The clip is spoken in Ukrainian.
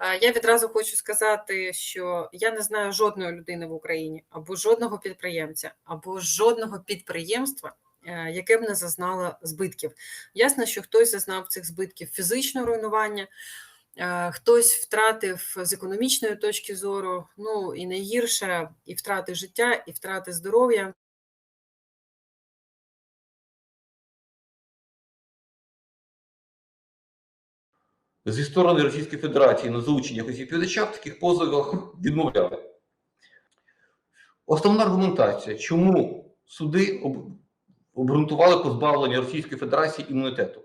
Я відразу хочу сказати, що я не знаю жодної людини в Україні або жодного підприємця, або жодного підприємства, е, яке б не зазнало збитків. Ясно, що хтось зазнав цих збитків фізичного руйнування, е, хтось втратив з економічної точки зору. Ну і найгірше, і втрати життя, і втрати здоров'я. Зі сторони Російської Федерації на залучення відповідача в таких позовах відмовляли. Основна аргументація, чому суди обґрунтували позбавлення Російської Федерації імунітету.